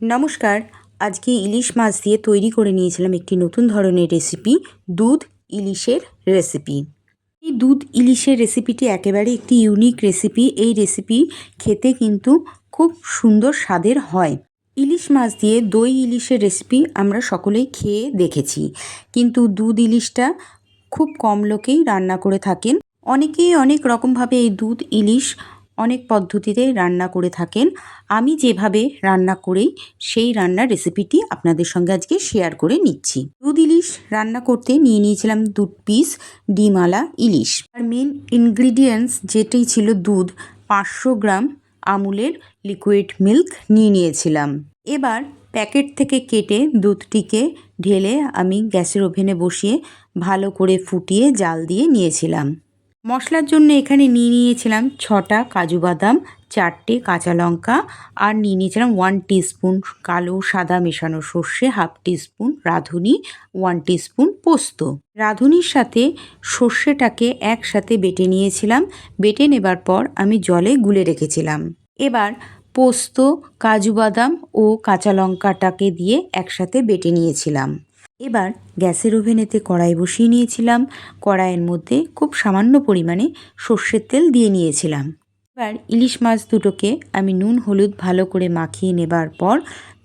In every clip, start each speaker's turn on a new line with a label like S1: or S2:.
S1: নমস্কার, আজকে ইলিশ মাছ দিয়ে তৈরি করে নিয়েছিলাম একটি নতুন ধরনের রেসিপি দুধ ইলিশের রেসিপি এই দুধ ইলিশের রেসিপিটি একেবারে একটি ইউনিক রেসিপি এই রেসিপি খেতে কিন্তু খুব সুন্দর স্বাদের হয়। ইলিশ মাছ দিয়ে দই ইলিশের রেসিপি আমরা সকলেই খেয়ে দেখেছি। কিন্তু দুধ ইলিশটা খুব কম লোকেই রান্না করে থাকেন। অনেকেই অনেক রকমভাবে এই দুধ ইলিশ অনেক পদ্ধতিতে রান্না করে থাকেন। আমি যেভাবে রান্না করেই সেই রান্নার রেসিপিটি আপনাদের সঙ্গে আজকে শেয়ার করে নিচ্ছি। দুধ ইলিশ রান্না করতে নিয়ে নিয়েছিলাম দু পিস ডিমালা ইলিশ। আর মেন ইনগ্রিডিয়েন্টস যেটাই ছিল দুধ, পাঁচশো গ্রাম আমুলের লিকুইড মিল্ক নিয়ে নিয়েছিলাম। এবার প্যাকেট থেকে কেটে দুধটিকে ঢেলে আমি গ্যাসের ওভেনে বসিয়ে ভালো করে ফুটিয়ে জাল দিয়ে নিয়েছিলাম। মশলার জন্য এখানে নিয়ে নিয়েছিলাম ছটা কাজু বাদাম, চারটে কাঁচা লঙ্কা, আর নিয়ে নিয়েছিলাম ওয়ান টিস্পুন কালো সাদা মেশানো সর্ষে হাফ টিস্পুন রাঁধুনি ওয়ান টিস্পুন পোস্ত। রাঁধুনির সাথে সর্ষেটাকে একসাথে বেটে নিয়েছিলাম। বেটে নেবার পর আমি জলে গুলে রেখেছিলাম। এবার পোস্ত, কাজু বাদাম ও কাঁচা লঙ্কাটাকে দিয়ে একসাথে বেটে নিয়েছিলাম। এবার গ্যাসের ওভেনেতে কড়াই বসিয়ে নিয়েছিলাম। কড়াইয়ের মধ্যে খুব সামান্য পরিমাণে সর্ষের তেল দিয়ে নিয়েছিলাম। এবার ইলিশ মাছ দুটোকে আমি নুন, হলুদ ভালো করে মাখিয়ে নেবার পর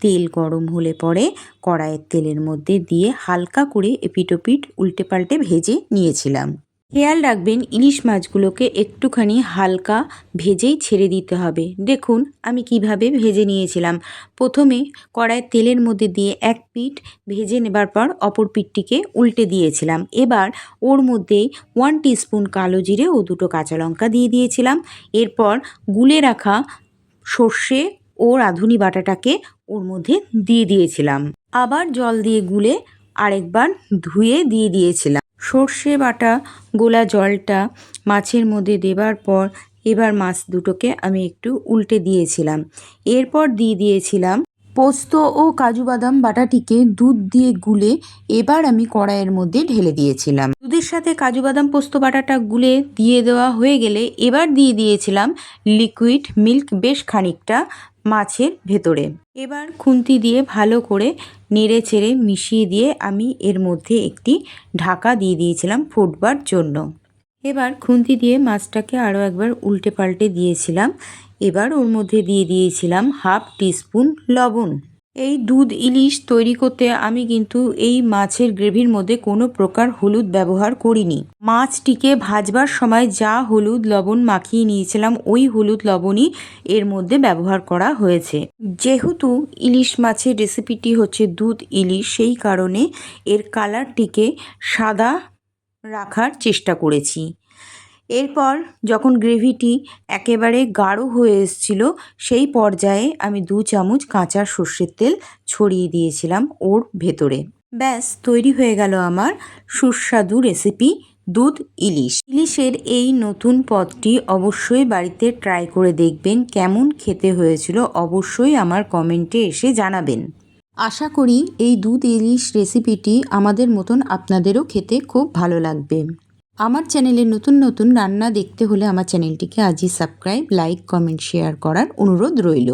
S1: তেল গরম হলে পরে কড়াইয়ের তেলের মধ্যে দিয়ে হালকা করে এপিটোপিট উল্টে পাল্টে ভেজে নিয়েছিলাম। খেয়াল রাখবেন, ইলিশ মাছগুলোকে একটুখানি হালকা ভেজেই ছেড়ে দিতে হবে। দেখুন, আমি কীভাবে ভেজে নিয়েছিলাম। প্রথমে কড়াইয়ের তেলের মধ্যে দিয়ে এক পিঠ ভেজে নেবার পর অপর পিঠটিকে উল্টে দিয়েছিলাম। এবার ওর মধ্যেই ওয়ান টিস্পুন কালো জিরে ও দুটো কাঁচা লঙ্কা দিয়ে দিয়েছিলাম। এরপর গুলে রাখা সর্ষে ও রাঁধুনি বাটাটাকে ওর মধ্যে দিয়ে দিয়েছিলাম। আবার জল দিয়ে গুলে আরেকবার ধুয়ে দিয়ে দিয়েছিলাম। সর্ষে বাটা, গোলা জলটা মাছের মধ্যে দেবার পর এবার মাছ দুটোকে আমি একটু উল্টে দিয়েছিলাম। এরপর দিয়ে দিয়েছিলাম পোস্ত ও কাজু বাদাম বাটাটিকে দুধ দিয়ে গুলে এবার আমি কড়াইয়ের মধ্যে ঢেলে দিয়েছিলাম। দুধের সাথে কাজু বাদাম পোস্ত বাটাটা গুলে দিয়ে দেওয়া হয়ে গেলে এবার দিয়ে দিয়েছিলাম লিকুইড মিল্ক বেশ খানিকটা মাছের ভেতরে। এবার খুন্তি দিয়ে ভালো করে নেড়ে চেড়ে মিশিয়ে দিয়ে আমি এর মধ্যে একটি ঢাকা দিয়ে দিয়েছিলাম ফুটবার জন্য। এবার খুন্তি দিয়ে মাছটাকে আরও একবার উল্টে পাল্টে দিয়েছিলাম। এবার ওর মধ্যে দিয়ে দিয়েছিলাম হাফ টিস্পুন লবণ। এই দুধ ইলিশ তৈরি করতে আমি কিন্তু এই মাছের গ্রেভির মধ্যে কোনো প্রকার হলুদ ব্যবহার করিনি। মাছটিকে ভাজবার সময় যা হলুদ লবণ মাখিয়ে নিয়েছিলাম, ওই হলুদ লবণই এর মধ্যে ব্যবহার করা হয়েছে। যেহেতু ইলিশ মাছের রেসিপিটি হচ্ছে দুধ ইলিশ, সেই কারণে এর কালারটিকে সাদা রাখার চেষ্টা করেছি। এরপর যখন গ্রেভিটি একেবারে গাঢ় হয়ে এসছিল, সেই পর্যায়ে আমি দু চামচ কাঁচা সর্ষের তেল ছড়িয়ে দিয়েছিলাম ওর ভেতরে। ব্যাস, তৈরি হয়ে গেল আমার সুস্বাদু রেসিপি দুধ ইলিশ। ইলিশের এই নতুন পদটি অবশ্যই বাড়িতে ট্রাই করে দেখবেন, কেমন খেতে হয়েছিল অবশ্যই আমার কমেন্টে এসে জানাবেন। আশা করি এই দুধ ইলিশ রেসিপিটি আমাদের মতন আপনাদেরও খেতে খুব ভালো লাগবে। আমার চ্যানেলে নতুন নতুন রান্না দেখতে হলে আমার চ্যানেলটিকে আজই সাবস্ক্রাইব, লাইক, কমেন্ট, শেয়ার করার অনুরোধ রইল।